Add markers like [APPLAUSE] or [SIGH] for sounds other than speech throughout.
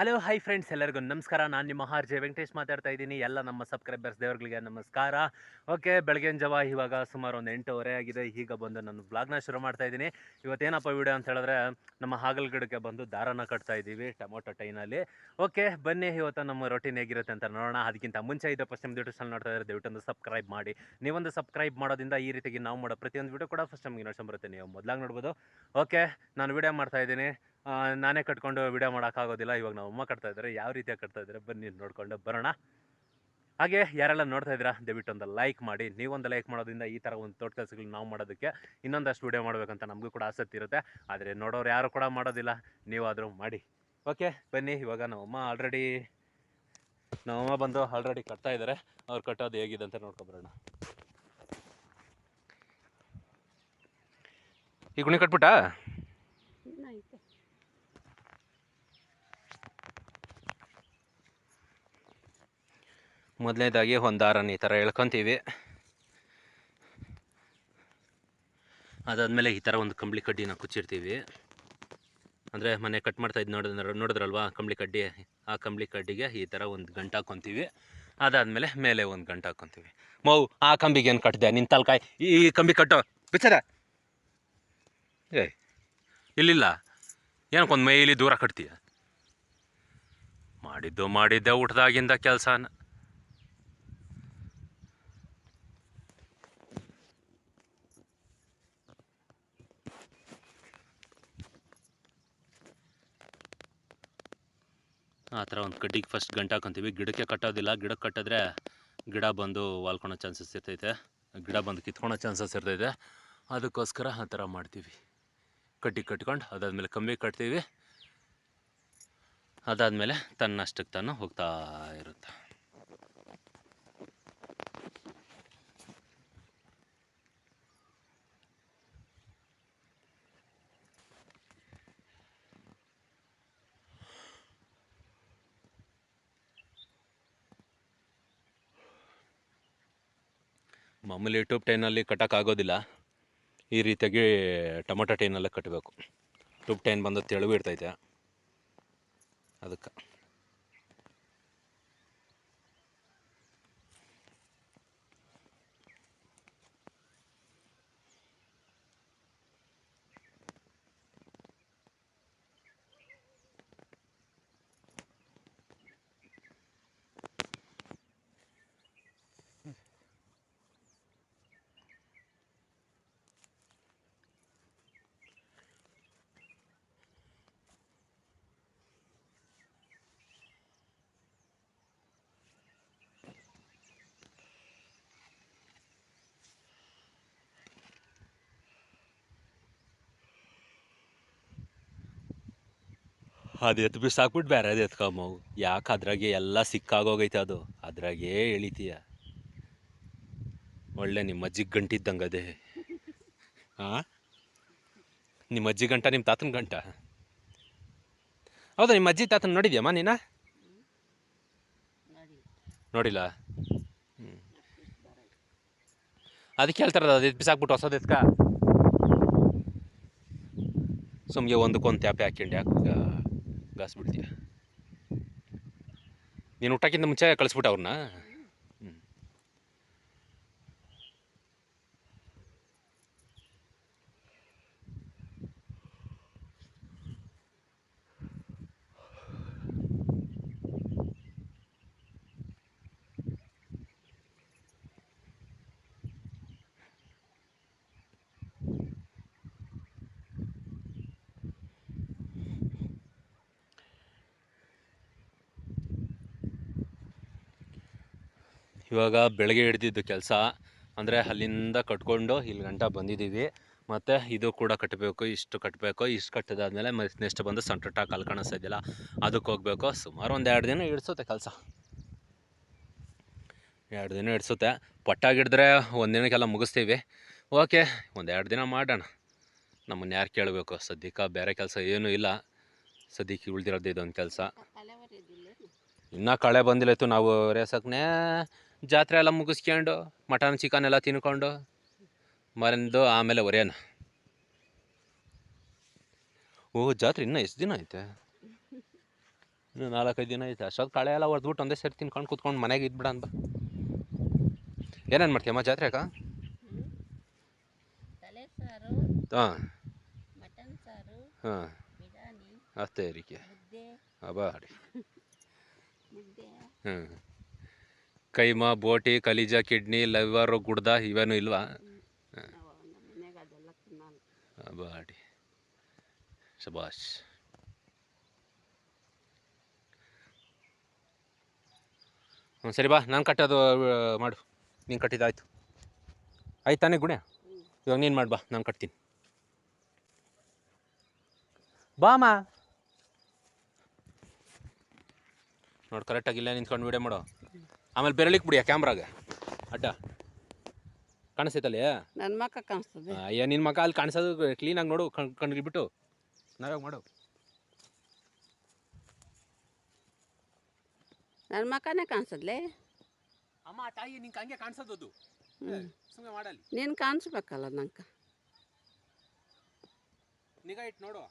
Hello, hi friends ಎಲ್ಲರಿಗೂ ನಮಸ್ಕಾರ. ನಾನು ನಿಮ್ಮ ಆರ್ ಜೆ ವೆಂಕಟೇಶ್ ಮಾತಾಡ್ತಾ ಇದ್ದೀನಿ. ಎಲ್ಲ ನಮ್ಮ ಸಬ್ಸ್ಕ್ರೈಬರ್ಸ್, ದೇವರುಗಳಿಗೆ ನಮಸ್ಕಾರ. ಓಕೆ ಬೆಳಗಿನ ಜವ, ಇವಾಗ ಸುಮಾರು ಒಂದು ಎಂಟೂವರೆ ಆಗಿದೆ. ಈಗ ಬಂದು ನಾನು ಬ್ಲಾಗ್ನ ಶುರು ಮಾಡ್ತಾ ಇದ್ದೀನಿ. ಇವತ್ತೇನಪ್ಪ ವಿಡಿಯೋ ಅಂತ ಹೇಳಿದ್ರೆ, ನಮ್ಮ ಹಾಗಲ್ ಗಿಡಕ್ಕೆ ಬಂದು ದಾರನ ಕಟ್ತಾ ಇದ್ದೀವಿ, ಟೊಮೊಟೊ ಟೈನಲ್ಲಿ ಓಕೆ, ಬನ್ನಿ, ಇವತ್ತು ನಮ್ಮ ರೊಟೀನ್ ಹೇಗಿರುತ್ತೆ ಅಂತ ನೋಡೋಣ. ಅದಕ್ಕಿಂತ ಮುಂಚೆ ಇದೆ ಫಸ್ಟ್ ಟೈಮ್ ಯೂಟ್ಯೂಬ್ ನೋಡ್ತಾ ಇದ್ದಾರೆ ದಯವಿಟ್ಟು ಸಬ್ಸ್ಕ್ರೈಬ್ ಮಾಡಿ. ನೀವೊಂದು ಸಬ್ಸ್ಕ್ರೈಬ್ ಮಾಡೋದ್ರಿಂದ ಈ ರೀತಿಗೆ ನಾವು ಮಾಡೋ ಪ್ರತಿಯೊಂದು ವಿಡಿಯೋ ಕೂಡ ಫಸ್ಟ್ ನಮಗೆ ಬರುತ್ತೆ. ನೀವು ಮೊದಲಾಗಿ ನೋಡ್ಬೋದು. ಓಕೆ, ನಾನು ವಿಡಿಯೋ ಮಾಡ್ತಾ ಇದ್ದೀನಿ. ನಾನೇ ಕಟ್ಕೊಂಡು ವಿಡಿಯೋ ಮಾಡೋಕ್ಕಾಗೋದಿಲ್ಲ. ಇವಾಗ ನಾವು ಅಮ್ಮ ಕಟ್ತಾ ಇದ್ದಾರೆ ಯಾವ ರೀತಿಯಾಗಿ ಕಟ್ತಾ ಇದ್ದಾರೆ ಬನ್ನಿ ನೋಡ್ಕೊಂಡು ಬರೋಣ. ಹಾಗೆ ಯಾರೆಲ್ಲ ನೋಡ್ತಾ ಇದ್ದೀರಾ, ದಯವಿಟ್ಟು ಒಂದು ಲೈಕ್ ಮಾಡಿ. ನೀವೊಂದು ಲೈಕ್ ಮಾಡೋದ್ರಿಂದ ಈ ಥರ ಒಂದು ತೋಟ ಕೆಲಸಗಳು ನಾವು ಮಾಡೋದಕ್ಕೆ ಇನ್ನೊಂದಷ್ಟು ವಿಡಿಯೋ ಮಾಡಬೇಕಂತ ನಮಗೂ ಕೂಡ ಆಸಕ್ತಿ ಇರುತ್ತೆ. ಆದರೆ ನೋಡೋರು ಯಾರು ಕೂಡ ಮಾಡೋದಿಲ್ಲ. ನೀವಾದರೂ ಮಾಡಿ. ಓಕೆ ಬನ್ನಿ. ಇವಾಗ ನಮ್ಮಮ್ಮ ಆಲ್ರೆಡಿ ನಮ್ಮಮ್ಮ ಬಂದು ಆಲ್ರೆಡಿ ಕಟ್ತಾ ಇದ್ದಾರೆ ಅವ್ರು ಕಟ್ಟೋದು ಹೇಗಿದೆ ಅಂತ ನೋಡ್ಕೊಬರೋಣ ಈ ಗುಣಿ ಕಟ್ಬಿಟ್ಟಾ? ಮೊದಲನೇದಾಗಿ ಒಂದು ದಾರನ ಈ ಥರ ಎಳ್ಕೊತೀವಿ. ಅದಾದಮೇಲೆ ಈ ಥರ ಒಂದು ಕಂಬಳಿ ಕಡ್ಡಿನ ಕುಚ್ಚಿರ್ತೀವಿ ಅಂದರೆ ಮನೆ ಕಟ್ ಮಾಡ್ತಾ ಇದ್ದು ನೋಡಿದ್ರ, ನೋಡಿದ್ರಲ್ವಾ? ಕಂಬಳಿ ಕಡ್ಡಿ, ಆ ಕಂಬಳಿ ಕಡ್ಡಿಗೆ ಈ ಥರ ಒಂದು ಗಂಟು ಹಾಕ್ಕೊತೀವಿ ಅದಾದಮೇಲೆ ಮೇಲೆ ಒಂದು ಗಂಟು ಹಾಕ್ಕೊತೀವಿ ಮೌ, ಆ ಕಂಬಿಗೆ ಏನು ಕಟ್ಟಿದೆ? ನಿನ್ನ ತಲ್ಕಾಯಿ, ಈ ಕಂಬಿ ಕಟ್ಟೋ. ಬಿಚ್ಚದ ಏ ಇಲ್ಲಿಲ್ಲ. ಏನಕ್ಕೊಂದು ಮೈಲಿ ದೂರ ಕಟ್ತೀಯ? ಮಾಡಿದ್ದು ಮಾಡಿದ್ದೆ ಊಟದಾಗಿಂದ ಕೆಲಸನ. ಆ ಥರ ಒಂದು ಕಡ್ಡಿಗೆ ಫಸ್ಟ್ ಗಂಟು ಹಾಕೊಂತೀವಿ. ಗಿಡಕ್ಕೆ ಕಟ್ಟೋದಿಲ್ಲ. ಗಿಡಕ್ಕೆ ಕಟ್ಟಿದ್ರೆ ಗಿಡ ಬಂದು ವಾಲ್ಕೊಳೋ ಚಾನ್ಸಸ್ ಇರ್ತೈತೆ. ಗಿಡ ಬಂದು ಕಿತ್ಕೊಳೋ ಚಾನ್ಸಸ್ ಇರ್ತೈತೆ. ಅದಕ್ಕೋಸ್ಕರ ಆ ಥರ ಮಾಡ್ತೀವಿ. ಕಡ್ಡಿ ಕಟ್ಕೊಂಡು ಅದಾದಮೇಲೆ ಕಮ್ಮಿ ಕಟ್ತೀವಿ. ಅದಾದಮೇಲೆ ತನ್ನಷ್ಟಕ್ಕೆ ತಾನು ಹೋಗ್ತಾ ಇರುತ್ತೆ. ಮಾಮೂಲಿ ಟ್ಯೂಬ್ ಟೈನಲ್ಲಿ ಕಟ್ಟೋಕ್ಕಾಗೋದಿಲ್ಲ ಈ ರೀತಿಯಾಗಿ ಟೊಮೊಟೊ ಟೈನಲ್ಲೇ ಕಟ್ಟಬೇಕು ಟ್ಯೂಬ್ ಟೈನ್ ಬಂದು ತೆಳುವು ಇರ್ತೈತೆ. ಅದಕ್ಕೆ. ಅದು ಎತ್ತು ಬೇರೆ ಅದು ಎತ್ಕೊಂಬವು ಯಾಕೆ ಅದ್ರಾಗೆ ಎಲ್ಲ ಸಿಕ್ಕಾಗೋಗೈತೆ ಅದು. ಅದ್ರಾಗೇ ಎಳಿತೀಯ. ಒಳ್ಳೆ ನಿಮ್ಮ ಅಜ್ಜಿಗ್ ಗಂಟಿದ್ದಂಗೆ ಅದೇ ಹಾಂ ನಿಮ್ಮ ಅಜ್ಜಿ ಗಂಟ ನಿಮ್ಮ ತಾತನ ಗಂಟ? ಹೌದಾ, ನಿಮ್ಮ ಅಜ್ಜಿ ತಾತನ ನೋಡಿದ್ಯಮ್ಮ ನೀನ? ನೋಡಿ ನೋಡಿಲ್ಲ ಅದಕ್ಕೆ ಹೇಳ್ತಾರಲ್ಲ ಅದು ಎತ್ತು ಬಿಸಾಕ್ಬಿಟ್ಟು ಹೊಸದು ಎತ್ಕ? ಸುಮ್ಗೆ ಒಂದಕ್ಕೊಂದು ತ್ಯಾಪೆ ಹಾಕ್ಯಂಡು. ಯಾಕೆ ಗಾಸ್ ನೀನು ಊಟಕ್ಕಿಂತ ಮುಂಚೆ ಕಳಿಸ್ಬಿಟ್ಟು ಅವ್ರನ್ನ ಹ್ಞೂ ಇವಾಗ ಬೆಳಗ್ಗೆ ಹಿಡ್ದಿದ್ದು ಕೆಲಸ. ಅಂದರೆ ಅಲ್ಲಿಂದ ಕಟ್ಕೊಂಡು ಇಲ್ಲಿ ಗಂಟ ಬಂದಿದ್ದೀವಿ. ಮತ್ತು ಇದು ಕೂಡ ಕಟ್ಟಬೇಕು ಇಷ್ಟು ಕಟ್ಟಬೇಕು ಇಷ್ಟು ಕಟ್ಟಿದಾದ್ಮೇಲೆ ಮತ್ತೆ ನೆಕ್ಸ್ಟ್ ಬಂದು ಸಂಟಟ ಕಾಲು ಕಾಣಿಸ್ತಾ ಇದೆಯಲ್ಲ ಅದಕ್ಕೆ ಹೋಗಬೇಕು. ಸುಮಾರು ಒಂದು ಎರಡು ದಿನ ಹಿಡಿಸುತ್ತೆ ಕೆಲಸ. ಎರಡು ದಿನ ಹಿಡಿಸುತ್ತೆ. ಪಟ್ಟಾಗಿಡಿದ್ರೆ ಒಂದು ದಿನಕ್ಕೆಲ್ಲ ಮುಗಿಸ್ತೀವಿ. ಓಕೆ ಒಂದು ಎರಡು ದಿನ ಮಾಡೋಣ. ನಮ್ಮನ್ನು ಯಾರು ಕೇಳಬೇಕು? ಸದ್ಯಕ್ಕೆ ಬೇರೆ ಕೆಲಸ ಏನೂ ಇಲ್ಲ. ಸದ್ಯಕ್ಕೆ ಉಳಿದಿರೋದು ಇದೊಂದು ಕೆಲಸ. ಕಲೆ ಇನ್ನೂ ಕಳೆ ಬಂದಿಲ್ಲ ನಾವು ರೇಸಕ್ನೇ ಜಾತ್ರೆ ಎಲ್ಲ ಮುಗಿಸ್ಕೊಂಡು ಮಟನ್ ಚಿಕನ್ ಎಲ್ಲ ತಿನ್ಕೊಂಡು ಮರಂದು ಆಮೇಲೆ ಒರೆಯೋಣ ಓ ಜಾತ್ರೆ ಇನ್ನೂ ಎಷ್ಟು ದಿನ ಐತೆ? ಇನ್ನೂ ನಾಲ್ಕೈದು ದಿನ ಐತೆ. ಅಷ್ಟೊತ್ತು ಕಳೆ ಎಲ್ಲ ಹೊಡೆದ್ಬಿಟ್ಟು ಒಂದೇ ಸರಿ ತಿನ್ಕೊಂಡು ಕುತ್ಕೊಂಡು ಮನೆಗೆ ಇದ್ಬಿಡ ಅಂತ. ಏನೇನು ಮಾಡ್ತೀಯಮ್ಮ ಜಾತ್ರೆಗ? ಅಕ್ಕ ತಲೆ ಸಾರು ಹಾಂ. ಮಟನ್ ಸಾರು ಹಾಂ. ಅಷ್ಟೇ ಇರಿಕೆ ಅಬಾಡಿ. [LAUGHS] ಮುದ್ದೆ. ಹ್ಞೂ ಕೈಮಾ, ಬೋಟಿ, ಕಲಿಜ, ಕಿಡ್ನಿ, ಲಿವರ್, ಗುಡ್ದ ಇವೇನು ಇಲ್ವಾ? ಬಾಡಿ ಶಬಾಷ್. ಹ್ಞೂ ಸರಿ ಬಾ, ನಾನು ಕಟ್ಟೋದು ಮಾಡು. ನೀನು ಕಟ್ಟಿದ್ದಾಯ್ತು ಆಯ್ತು. ತಾನೇ ಗುಣ. ಇವಾಗ ನೀನು ಮಾಡಿ ಬಾ, ನಾನು ಕಟ್ತೀನಿ. ಬಾಮ. ನೋಡಿ ಕರೆಕ್ಟಾಗಿ ಇಲ್ಲ ನಿಂತ್ಕೊಂಡು ವೀಡಿಯೋ ಮಾಡು. ಆಮೇಲೆ ಬೆರಳಿಕ್ ಬಿಡಿಯ ಕ್ಯಾಮ್ರಾಗ. ಅಡ್ಡ. ಕಾಣಿಸ್ತೈತಲ್ಲ? ನನ್ನ ಮಕ್ಕ ಕಾಣಿಸ್ತದೆ. ಅಯ್ಯ ನಿನ್ನ ಮಕ್ಕ ಅಲ್ಲಿ ಕಾಣಿಸೋದು ಕ್ಲೀನಾಗಿ ನೋಡು ಕಣ್ ಕಣ್ಗಿಬಿಟ್ಟು ನಾವ್ಯಾಗ ಮಾಡು. ನನ್ನ ಮಕ್ಕನೇ ಕಾಣಿಸದ್ಲೆ? ಅಮ್ಮ ತಾಯಿ ನಿಂಗೆ ಹಂಗೆ ಕಾಣಿಸೋದು ಸುಮ್ಮನೆ ಮಾಡಲ್ಲ. ನೀನು ಕಾಣಿಸ್ಬೇಕಲ್ಲ ನಂಗೆ ನಿಗಾ ಇಟ್ಟು ನೋಡು.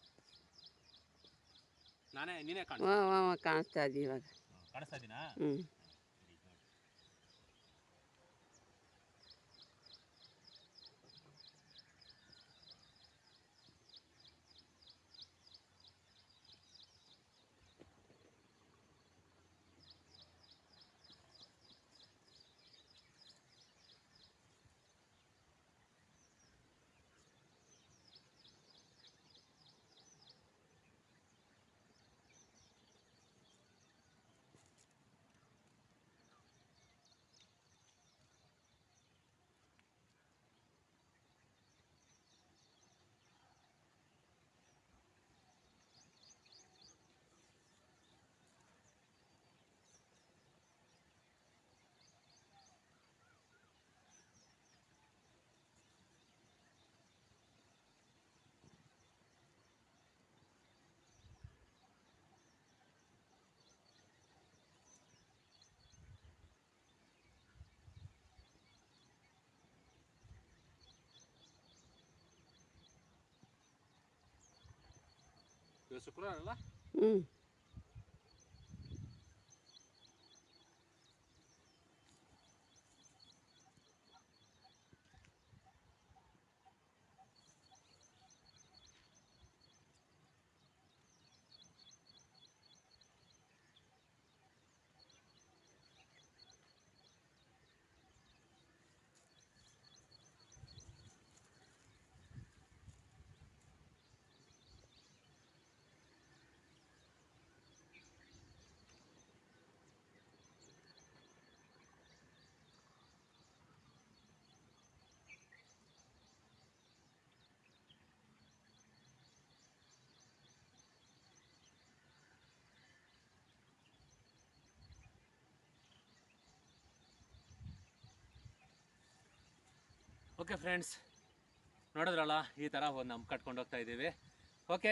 ನಾನೇ ನೀನೇ ಕಾಣಿಸ್ತಾ ಇದ್ದೀವಿ ಇವಾಗ. ಕಾಣಿಸ್ತಾ ಇದೀನಾ ಹ್ಞೂ ಇವತ್ತು ಶುಕ್ರವಾರ ಅಲ್ಲ ಹ್ಞೂ ಓಕೆ ಫ್ರೆಂಡ್ಸ್ ನೋಡಿದ್ರಲ್ಲ, ಈ ಥರ ಒಂದು ನಮ್ಮ ಕಟ್ಕೊಂಡು ಹೋಗ್ತಾ ಇದ್ದೀವಿ. ಓಕೆ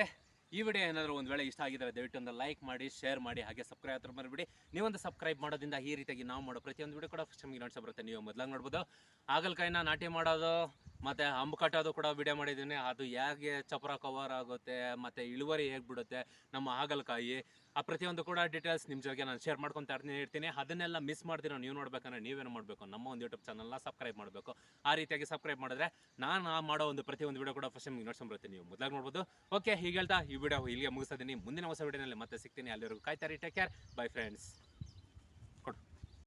ಈ ವಿಡಿಯೋ ಏನಾದರೂ ಒಂದು ವೇಳೆ ಇಷ್ಟ ಆಗಿದ್ದರೆ ದಯವಿಟ್ಟು ಒಂದು ಲೈಕ್ ಮಾಡಿ ಶೇರ್ ಮಾಡಿ, ಹಾಗೆ ಸಬ್ಸ್ಕ್ರೈಬ್ ಹತ್ರ ಮರಿಬಿಡಿ. ನೀವೊಂದು ಸಬ್ಸ್ಕ್ರೈಬ್ ಮಾಡೋದ್ರಿಂದ ಈ ರೀತಿಯಾಗಿ ನಾವು ಮಾಡೋ ಪ್ರತಿಯೊಂದು ವಿಡಿಯೋ ಕೂಡ ಫಸ್ಟ್ ನಮಗೆ ನೋಡ್ಸೋ ಬರುತ್ತೆ. ನೀವು ಮೊದಲಾಗಿ ನೋಡ್ಬೋದು. ಆಗಲ್ಕಾಯಿನ ನಾಟಿ ಮಾಡೋದು ಮತ್ತು ಅಂಬು ಕಟ್ಟೋದು ಕೂಡ ವಿಡಿಯೋ ಮಾಡಿದ್ದೀನಿ. ಅದು ಹೇಗೆ ಚಪರ ಕವರ್ ಆಗುತ್ತೆ, ಮತ್ತು ಇಳುವರಿ ಹೇಗೆ ಬಿಡುತ್ತೆ, ನಮ್ಮ ಹಾಗಲಕಾಯಿ, ಆ ಪ್ರತಿಯೊಂದು ಕೂಡ ಡೀಟೇಲ್ಸ್ ನಿಮ್ಮ ಜೊತೆಗೆ ನಾನು ಶೇರ್ ಮಾಡ್ಕೊತಾ ಇರ್ತೀನಿ ಅದನ್ನೆಲ್ಲ ಮಿಸ್ ಮಾಡ್ತೀರೋ ನೀವು ನೋಡ್ಬೇಕಂದ್ರೆ ನೀವೇನು ಮಾಡಬೇಕು? ನಮ್ಮ ಒಂದು ಯೂಟ್ಯೂಬ್ ಚಾನಲ್ನ ಸಬ್ಸ್ಕ್ರೈಬ್ ಮಾಡಬೇಕು. ಆ ರೀತಿಯಾಗಿ ಸಬ್ಸ್ಕ್ರೈಬ್ ಮಾಡಿದ್ರೆ ನಾನು ಆ ಮಾಡೋ ಒಂದು ಪ್ರತಿಯೊಂದು ವಿಡಿಯೋ ಕೂಡ ಫಸ್ಟ್ ನಿಮ್ಗೆ ನೋಡ್ಸ್ಕೊಂಡ್ಬರ್ತೀನಿ ನೀವು ಮೊದಲಾಗಿ ನೋಡ್ಬೋದು. ಓಕೆ ಹೀಗೆ ಹೇಳ್ತಾ ಈ ವಿಡಿಯೋ ಇಲ್ಲಿಗೆ ಮುಗಿಸ್ತಿದ್ದೀನಿ ಮುಂದಿನ ಹೊಸ ವಿಡಿಯೋನಲ್ಲಿ ಮತ್ತೆ ಸಿಗ್ತೀನಿ. ಅಲ್ಲಿವರೆಗೂ ಕಾಯ್ತಾರೆ ಟೇಕ್ ಕೇರ್ ಬೈ ಫ್ರೆಂಡ್ಸ್